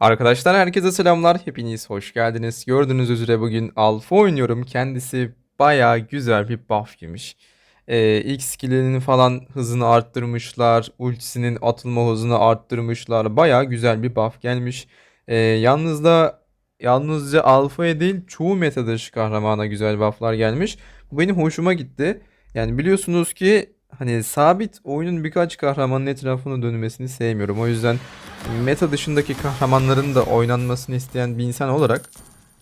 Arkadaşlar herkese selamlar. Hepiniz hoş geldiniz. Gördüğünüz üzere bugün Alfa oynuyorum. Kendisi bayağı güzel bir buff yemiş. Ee, ilk skill'inin falan hızını arttırmışlar. Ultisinin atılma hızını arttırmışlar. Bayağı güzel bir buff gelmiş. Ee, yalnız da yalnızca Alfa'ya değil çoğu meta dışı kahramana güzel bufflar gelmiş. Bu benim hoşuma gitti. Yani biliyorsunuz ki hani sabit oyunun birkaç kahramanın etrafına dönmesini sevmiyorum. O yüzden meta dışındaki kahramanların da oynanmasını isteyen bir insan olarak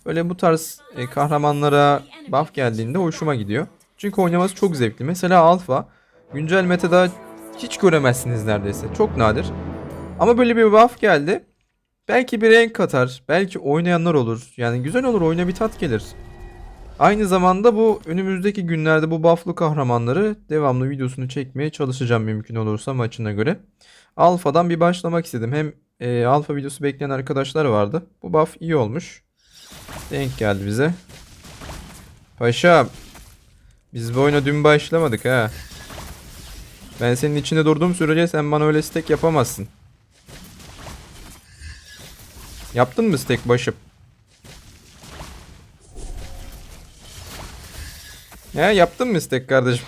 böyle bu tarz e, kahramanlara buff geldiğinde hoşuma gidiyor. Çünkü oynaması çok zevkli. Mesela Alpha güncel metada hiç göremezsiniz neredeyse. Çok nadir. Ama böyle bir buff geldi. Belki bir renk katar. Belki oynayanlar olur. Yani güzel olur oyuna bir tat gelir. Aynı zamanda bu önümüzdeki günlerde bu bufflu kahramanları devamlı videosunu çekmeye çalışacağım mümkün olursa maçına göre. Alfa'dan bir başlamak istedim. Hem e, alfa videosu bekleyen arkadaşlar vardı. Bu buff iyi olmuş. Denk geldi bize. Paşa biz bu oyuna dün başlamadık ha. Ben senin içinde durduğum sürece sen bana öyle stack yapamazsın. Yaptın mı stack başım? Ya yaptın mı stack kardeşim?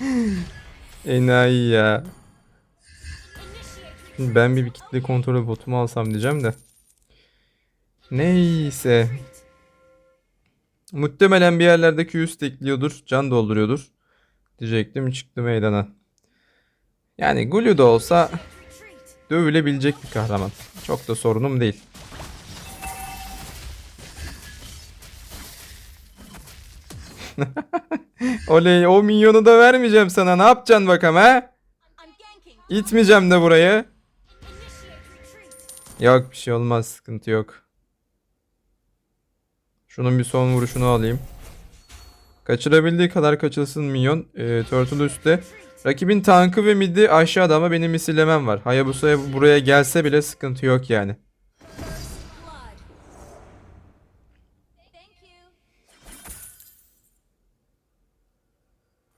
Enayi ya. Şimdi ben bir, kitle kontrolü botumu alsam diyeceğim de. Neyse. Muhtemelen bir yerlerde Q ekliyordur. Can dolduruyordur. Diyecektim çıktı meydana. Yani Gulu da olsa dövülebilecek bir kahraman. Çok da sorunum değil. Oley o minyonu da vermeyeceğim sana. Ne yapacaksın bakalım ha? İtmeyeceğim de burayı. Yok bir şey olmaz. Sıkıntı yok. Şunun bir son vuruşunu alayım. Kaçırabildiği kadar kaçılsın minyon. Ee, Turtle üstte. Rakibin tankı ve midi aşağıda ama benim misillemem var. Hayabusa'ya buraya gelse bile sıkıntı yok yani.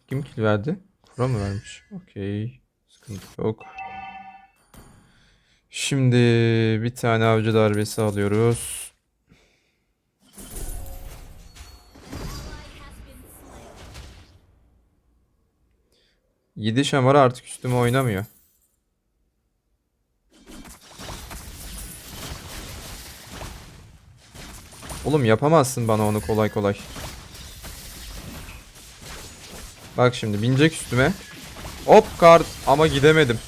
Kim kill verdi? Kura mı vermiş? Okey. Sıkıntı yok. Şimdi bir tane avcı darbesi alıyoruz. Yedi şamara artık üstüme oynamıyor. Oğlum yapamazsın bana onu kolay kolay. Bak şimdi binecek üstüme. Hop kart ama gidemedim.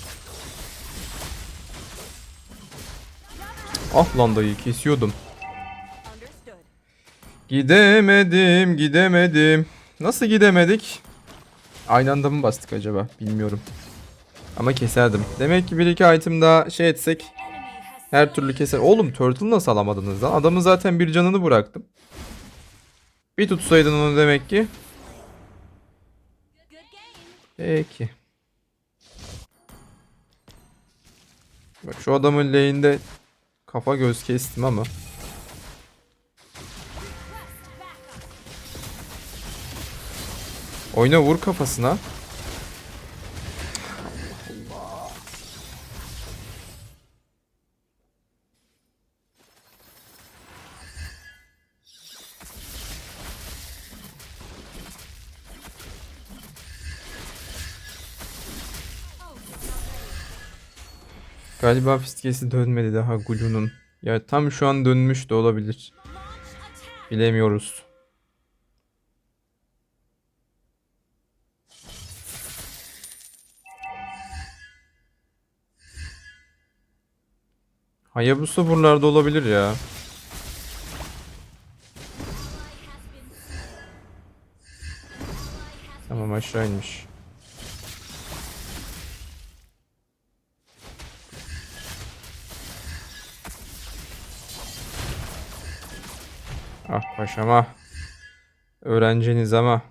Ah lan dayı kesiyordum. Gidemedim gidemedim. Nasıl gidemedik? Aynı anda mı bastık acaba? Bilmiyorum. Ama keserdim. Demek ki bir iki item daha şey etsek her türlü keser. Oğlum turtle nasıl alamadınız lan? Adamın zaten bir canını bıraktım. Bir tutsaydın onu demek ki. Peki. Bak şu adamın lane'de kafa göz kestim ama. Oyna vur kafasına. Galiba fiskesi dönmedi daha Gulu'nun. Ya tam şu an dönmüş de olabilir. Bilemiyoruz. Hayabusa buralarda olabilir ya. Tamam aşağı inmiş. Ah paşam ah. Öğrenciniz ama.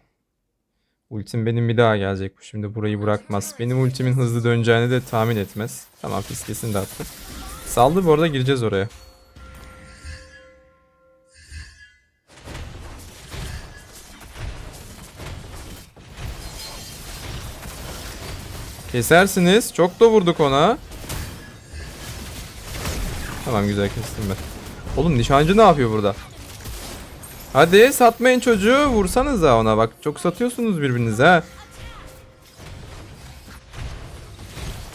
Ultim benim bir daha gelecek bu şimdi burayı bırakmaz. Benim ultimin hızlı döneceğini de tahmin etmez. Tamam fiskesini de attı. Saldı bu arada gireceğiz oraya. Kesersiniz. Çok da vurduk ona. Tamam güzel kestim ben. Oğlum nişancı ne yapıyor burada? Hadi satmayın çocuğu. Vursanız da ona bak. Çok satıyorsunuz birbirinize.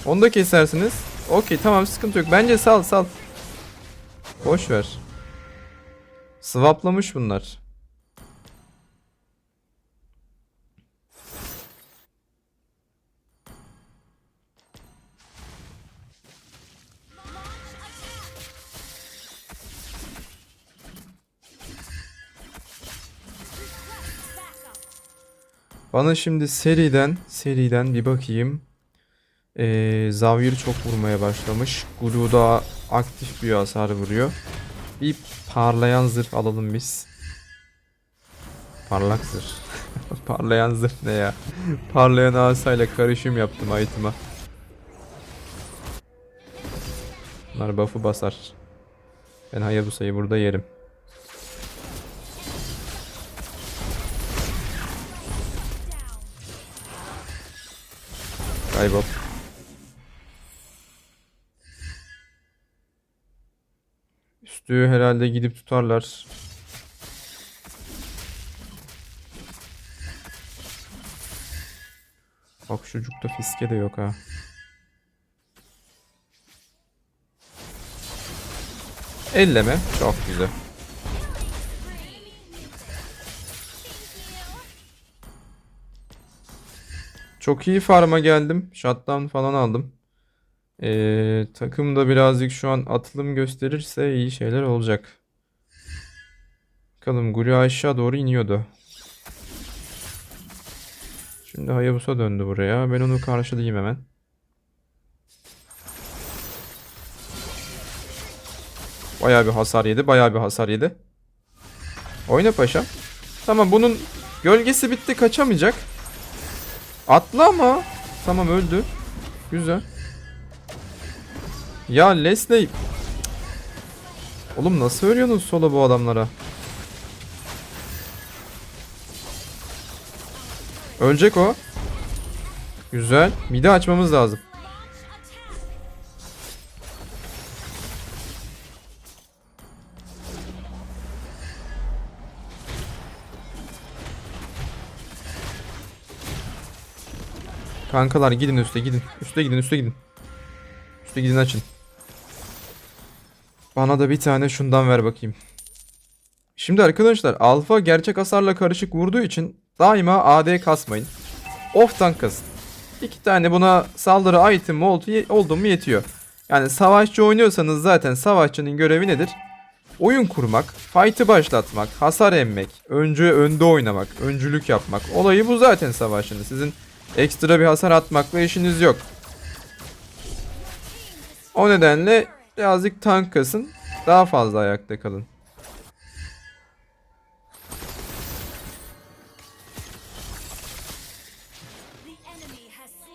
Onu da kesersiniz. Okey tamam sıkıntı yok. Bence sal sal. Boş ver. Swaplamış bunlar. Bana şimdi seriden seriden bir bakayım. Ee, Zavir çok vurmaya başlamış. Gulu da aktif bir hasar vuruyor. Bir parlayan zırh alalım biz. Parlak zırh. parlayan zırh ne ya? parlayan asayla karışım yaptım item'a. Bunlar buff'ı basar. Ben Hayabusa'yı burada yerim. Kaybol. Üstü herhalde gidip tutarlar. Bak çocukta fiske de yok ha. Elleme. Çok güzel. Çok iyi farma geldim. Shutdown falan aldım. Ee, takım da birazcık şu an atılım gösterirse iyi şeyler olacak. Bakalım Guri aşağı doğru iniyordu. Şimdi Hayabusa döndü buraya. Ben onu karşılayayım hemen. Bayağı bir hasar yedi. Bayağı bir hasar yedi. Oyna paşa. Tamam bunun gölgesi bitti. Kaçamayacak. Atla ama. Tamam öldü. Güzel. Ya Leslie. Oğlum nasıl ölüyorsunuz solo bu adamlara? Ölecek o. Güzel. Midi açmamız lazım. Kankalar gidin üste gidin. Üste gidin üste gidin. Üste gidin açın. Bana da bir tane şundan ver bakayım. Şimdi arkadaşlar alfa gerçek hasarla karışık vurduğu için daima AD kasmayın. Off tank kasın. İki tane buna saldırı item oldu, mu yetiyor. Yani savaşçı oynuyorsanız zaten savaşçının görevi nedir? Oyun kurmak, fight'ı başlatmak, hasar emmek, öncü önde oynamak, öncülük yapmak. Olayı bu zaten savaşçının. Sizin ekstra bir hasar atmakla işiniz yok. O nedenle birazcık tank kasın. Daha fazla ayakta kalın.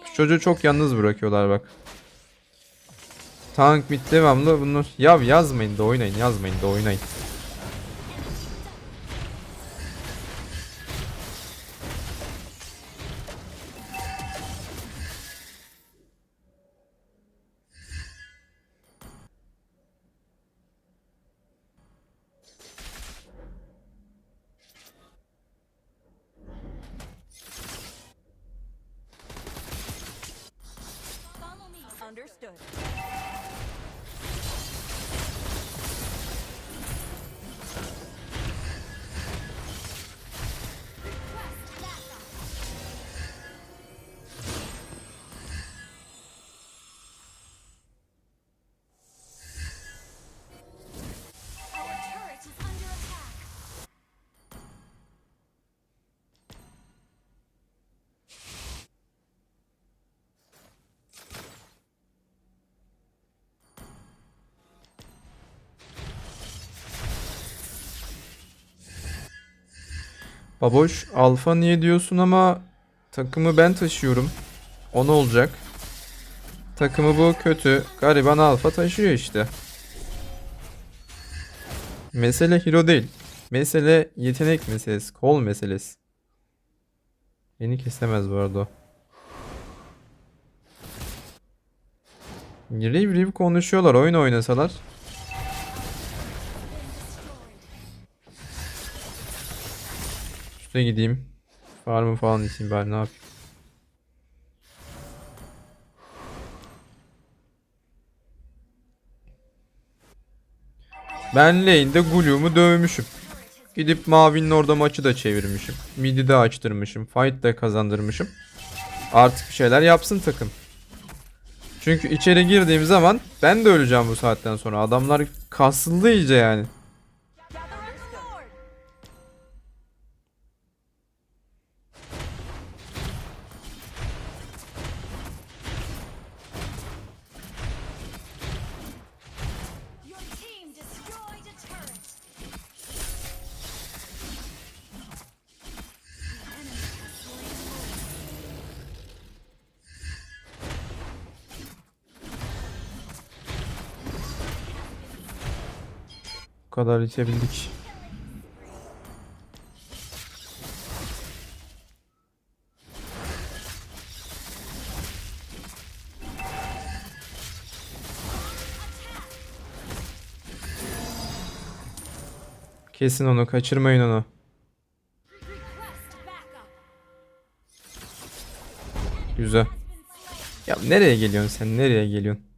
Şu çocuğu çok yalnız bırakıyorlar bak. Tank bit devamlı bunlar. Ya yazmayın da oynayın yazmayın da oynayın. Understood. Baboş alfa niye diyorsun ama takımı ben taşıyorum. O ne olacak? Takımı bu kötü. Gariban alfa taşıyor işte. Mesele hero değil. Mesele yetenek meselesi. Kol meselesi. Beni kesemez bu arada o. Riv riv konuşuyorlar oyun oynasalar. Üste gideyim. Farmı falan iteyim ben ne yapayım. Ben lane'de Glue'mu dövmüşüm. Gidip Mavi'nin orada maçı da çevirmişim. Midi de açtırmışım. Fight da kazandırmışım. Artık bir şeyler yapsın takım. Çünkü içeri girdiğim zaman ben de öleceğim bu saatten sonra. Adamlar kasıldı iyice yani. Kadar itebildik. Kesin onu, kaçırmayın onu. Güzel. Ya nereye geliyorsun sen? Nereye geliyorsun?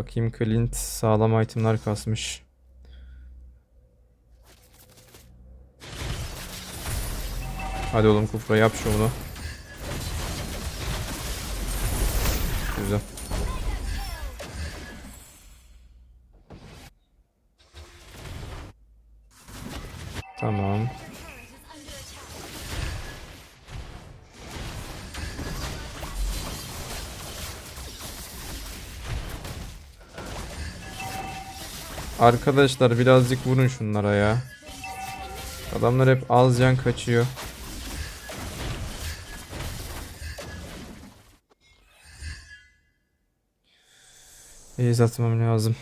Bakayım Clint sağlam itemler kasmış. Hadi oğlum Kufra yap şunu. Güzel. Tamam. Arkadaşlar birazcık vurun şunlara ya. Adamlar hep az can kaçıyor. İyi atmam lazım.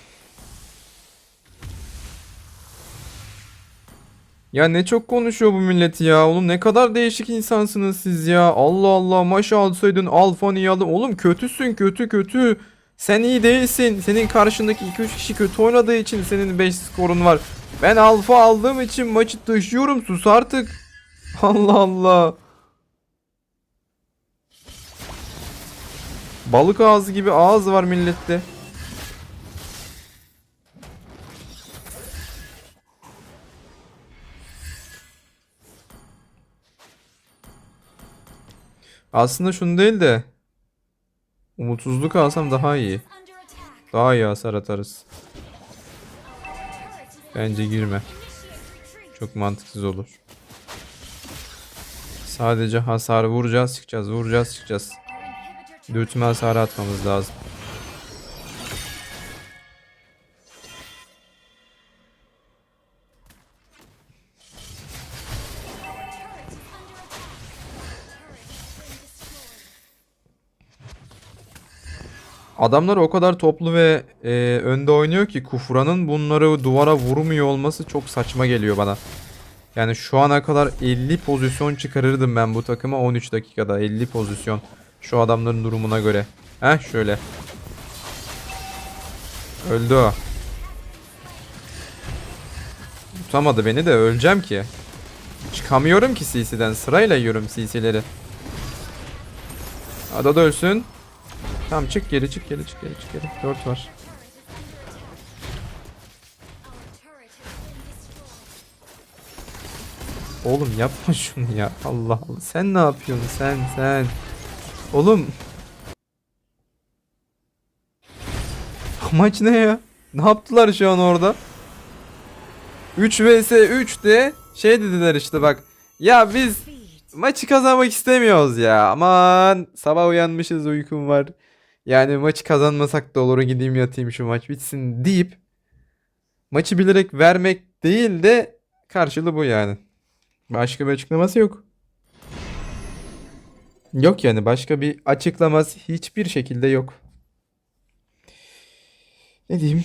Ya ne çok konuşuyor bu millet ya. Oğlum ne kadar değişik insansınız siz ya. Allah Allah maç alsaydın alfa niye aldın. Oğlum kötüsün kötü kötü. Sen iyi değilsin. Senin karşındaki 2-3 kişi kötü oynadığı için senin 5 skorun var. Ben alfa aldığım için maçı taşıyorum. Sus artık. Allah Allah. Balık ağzı gibi ağız var millette. Aslında şunu değil de umutsuzluk alsam daha iyi. Daha iyi hasar atarız. Bence girme. Çok mantıksız olur. Sadece hasar vuracağız çıkacağız vuracağız çıkacağız. Dürtme hasarı atmamız lazım. Adamlar o kadar toplu ve e, önde oynuyor ki Kufra'nın bunları duvara vurmuyor olması çok saçma geliyor bana. Yani şu ana kadar 50 pozisyon çıkarırdım ben bu takıma 13 dakikada 50 pozisyon. Şu adamların durumuna göre. Heh şöyle. Öldü o. Tutamadı beni de öleceğim ki. Çıkamıyorum ki CC'den. Sırayla yiyorum CC'leri. Ada da ölsün. Tamam çık geri çık geri çık geri çık geri. 4 var. Oğlum yapma şunu ya. Allah Allah. Sen ne yapıyorsun sen sen? Oğlum. Amaç ne ya? Ne yaptılar şu an orada? 3 vs 3 de şey dediler işte bak. Ya biz maçı kazanmak istemiyoruz ya. Aman sabah uyanmışız uykum var. Yani maçı kazanmasak da olur gideyim yatayım şu maç bitsin deyip maçı bilerek vermek değil de karşılığı bu yani. Başka bir açıklaması yok. Yok yani başka bir açıklaması hiçbir şekilde yok. Ne diyeyim?